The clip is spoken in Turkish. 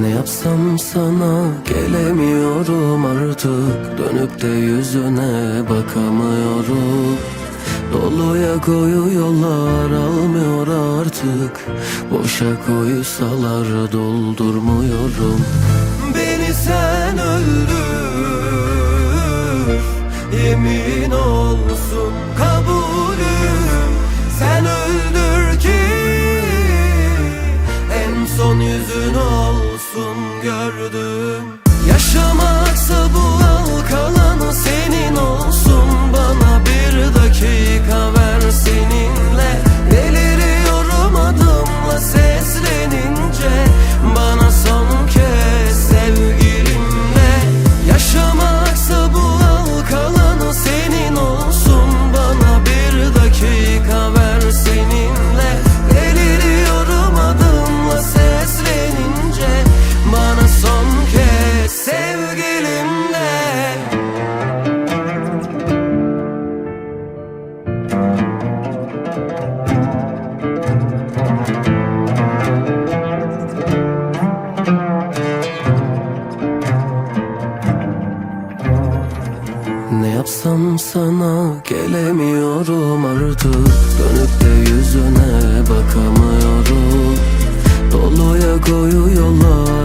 Ne yapsam sana gelemiyorum artık. Dönüp de yüzüne bakamıyorum. Doluya koyu yollar almıyor artık. Boşa koysalar doldurmuyorum. Beni sen öldür. Yemin olsun Yaşamaksa bu yapsam sana gelemiyorum artık. Dönüp de yüzüne bakamıyorum. Doluya koyu yollar